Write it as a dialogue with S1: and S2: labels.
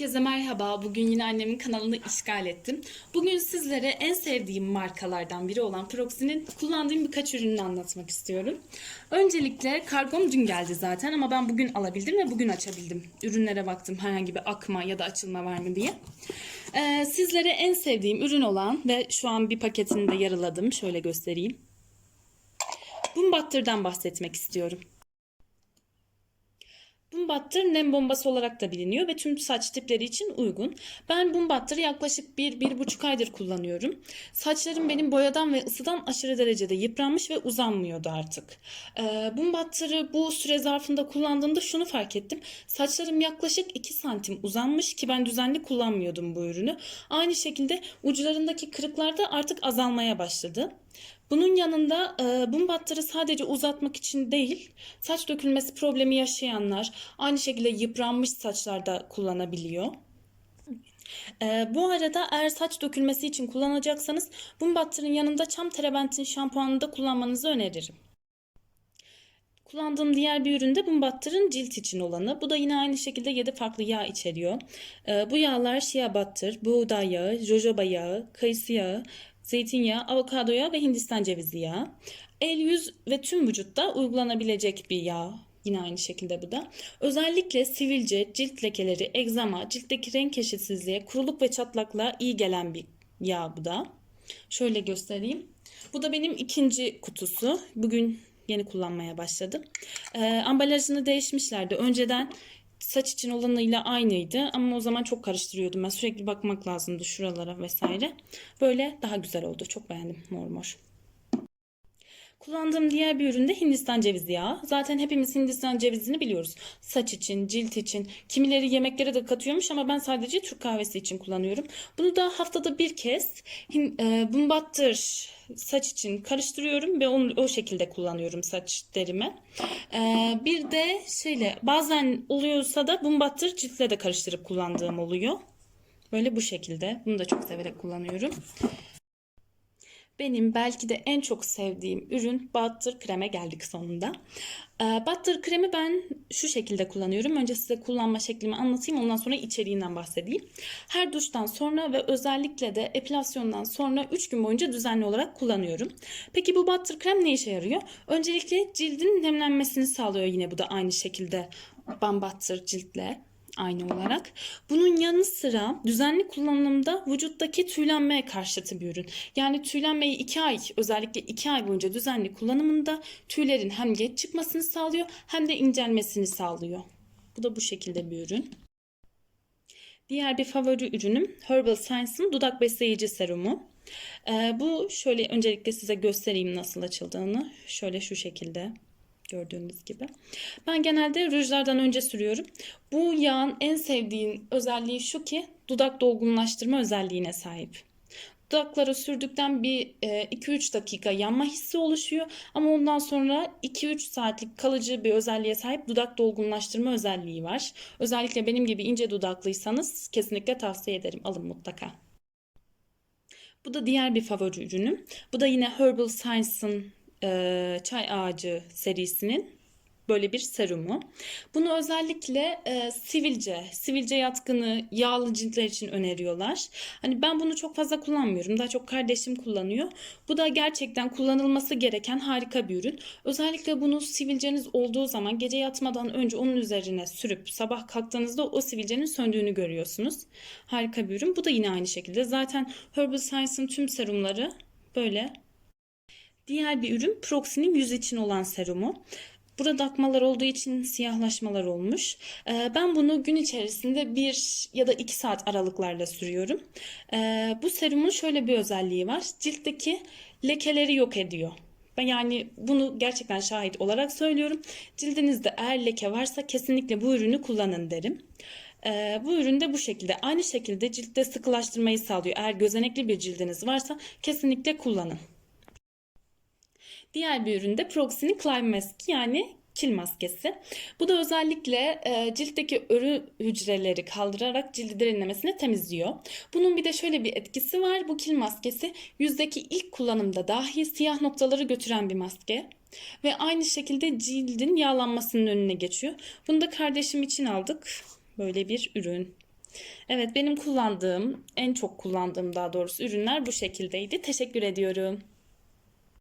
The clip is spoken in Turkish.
S1: Herkese merhaba. Bugün yine annemin kanalını işgal ettim. Bugün sizlere en sevdiğim markalardan biri olan Proxy'nin kullandığım birkaç ürününü anlatmak istiyorum. Öncelikle kargom dün geldi zaten ama ben bugün alabildim ve bugün açabildim. Ürünlere baktım herhangi bir akma ya da açılma var mı diye. Ee, sizlere en sevdiğim ürün olan ve şu an bir paketini de yarıladım. Şöyle göstereyim. Bumbattır'dan bahsetmek istiyorum. Bumbattır nem bombası olarak da biliniyor ve tüm saç tipleri için uygun. Ben Bumbattır'ı yaklaşık 1-1,5 aydır kullanıyorum. Saçlarım benim boyadan ve ısıdan aşırı derecede yıpranmış ve uzanmıyordu artık. Ee, Bumbattır'ı bu süre zarfında kullandığımda şunu fark ettim. Saçlarım yaklaşık 2 santim uzanmış ki ben düzenli kullanmıyordum bu ürünü. Aynı şekilde uçlarındaki kırıklar da artık azalmaya başladı. Bunun yanında e, bum battırı sadece uzatmak için değil, saç dökülmesi problemi yaşayanlar aynı şekilde yıpranmış saçlarda kullanabiliyor. E, bu arada eğer saç dökülmesi için kullanacaksanız bum battırın yanında çam terebentin şampuanını da kullanmanızı öneririm. Kullandığım diğer bir ürün de Bumbattır'ın cilt için olanı. Bu da yine aynı şekilde 7 farklı yağ içeriyor. E, bu yağlar shea butter, buğday yağı, jojoba yağı, kayısı yağı, zeytinyağı, avokado yağı ve hindistan cevizi yağı. El, yüz ve tüm vücutta uygulanabilecek bir yağ. Yine aynı şekilde bu da. Özellikle sivilce, cilt lekeleri, egzama, ciltteki renk eşitsizliğe, kuruluk ve çatlaklığa iyi gelen bir yağ bu da. Şöyle göstereyim. Bu da benim ikinci kutusu. Bugün yeni kullanmaya başladım. Ee, ambalajını değişmişlerdi. Önceden saç için olanıyla aynıydı ama o zaman çok karıştırıyordum ben. Sürekli bakmak lazımdı şuralara vesaire. Böyle daha güzel oldu. Çok beğendim mor mor. Kullandığım diğer bir ürün de Hindistan cevizi yağı. Zaten hepimiz Hindistan cevizini biliyoruz. Saç için, cilt için. Kimileri yemeklere de katıyormuş ama ben sadece Türk kahvesi için kullanıyorum. Bunu da haftada bir kez e, bumbattır saç için karıştırıyorum ve onu o şekilde kullanıyorum saç derime. E, bir de şeyle bazen oluyorsa da bumbattır ciltle de karıştırıp kullandığım oluyor. Böyle bu şekilde. Bunu da çok severek kullanıyorum. Benim belki de en çok sevdiğim ürün Butter kreme geldik sonunda. Ee, Butter kremi ben şu şekilde kullanıyorum. Önce size kullanma şeklimi anlatayım. Ondan sonra içeriğinden bahsedeyim. Her duştan sonra ve özellikle de epilasyondan sonra 3 gün boyunca düzenli olarak kullanıyorum. Peki bu Butter krem ne işe yarıyor? Öncelikle cildin nemlenmesini sağlıyor yine bu da aynı şekilde Bumbattır ciltle aynı olarak. Bunun yanı sıra düzenli kullanımda vücuttaki tüylenmeye karşıtı bir ürün. Yani tüylenmeyi 2 ay özellikle 2 ay boyunca düzenli kullanımında tüylerin hem geç çıkmasını sağlıyor hem de incelmesini sağlıyor. Bu da bu şekilde bir ürün. Diğer bir favori ürünüm Herbal Science'ın dudak besleyici serumu. Ee, bu şöyle öncelikle size göstereyim nasıl açıldığını. Şöyle şu şekilde gördüğünüz gibi. Ben genelde rujlardan önce sürüyorum. Bu yağın en sevdiğim özelliği şu ki dudak dolgunlaştırma özelliğine sahip. Dudaklara sürdükten bir 2-3 dakika yanma hissi oluşuyor ama ondan sonra 2-3 saatlik kalıcı bir özelliğe sahip dudak dolgunlaştırma özelliği var. Özellikle benim gibi ince dudaklıysanız kesinlikle tavsiye ederim. Alın mutlaka. Bu da diğer bir favori ürünüm. Bu da yine Herbal Science'ın e, çay ağacı serisinin böyle bir serumu. Bunu özellikle e, sivilce, sivilce yatkını yağlı ciltler için öneriyorlar. Hani ben bunu çok fazla kullanmıyorum. Daha çok kardeşim kullanıyor. Bu da gerçekten kullanılması gereken harika bir ürün. Özellikle bunu sivilceniz olduğu zaman gece yatmadan önce onun üzerine sürüp sabah kalktığınızda o sivilcenin söndüğünü görüyorsunuz. Harika bir ürün. Bu da yine aynı şekilde. Zaten Herbal Science'ın tüm serumları böyle Diğer bir ürün Proxy'nin yüz için olan serumu. Burada akmalar olduğu için siyahlaşmalar olmuş. Ee, ben bunu gün içerisinde bir ya da iki saat aralıklarla sürüyorum. Ee, bu serumun şöyle bir özelliği var. Ciltteki lekeleri yok ediyor. Yani bunu gerçekten şahit olarak söylüyorum. Cildinizde eğer leke varsa kesinlikle bu ürünü kullanın derim. Ee, bu ürün de bu şekilde. Aynı şekilde ciltte sıkılaştırmayı sağlıyor. Eğer gözenekli bir cildiniz varsa kesinlikle kullanın. Diğer bir ürün de Proxy'nin Climb Mask yani kil maskesi. Bu da özellikle e, ciltteki örü hücreleri kaldırarak cildi derinlemesine temizliyor. Bunun bir de şöyle bir etkisi var. Bu kil maskesi yüzdeki ilk kullanımda dahi siyah noktaları götüren bir maske. Ve aynı şekilde cildin yağlanmasının önüne geçiyor. Bunu da kardeşim için aldık. Böyle bir ürün. Evet benim kullandığım, en çok kullandığım daha doğrusu ürünler bu şekildeydi. Teşekkür ediyorum.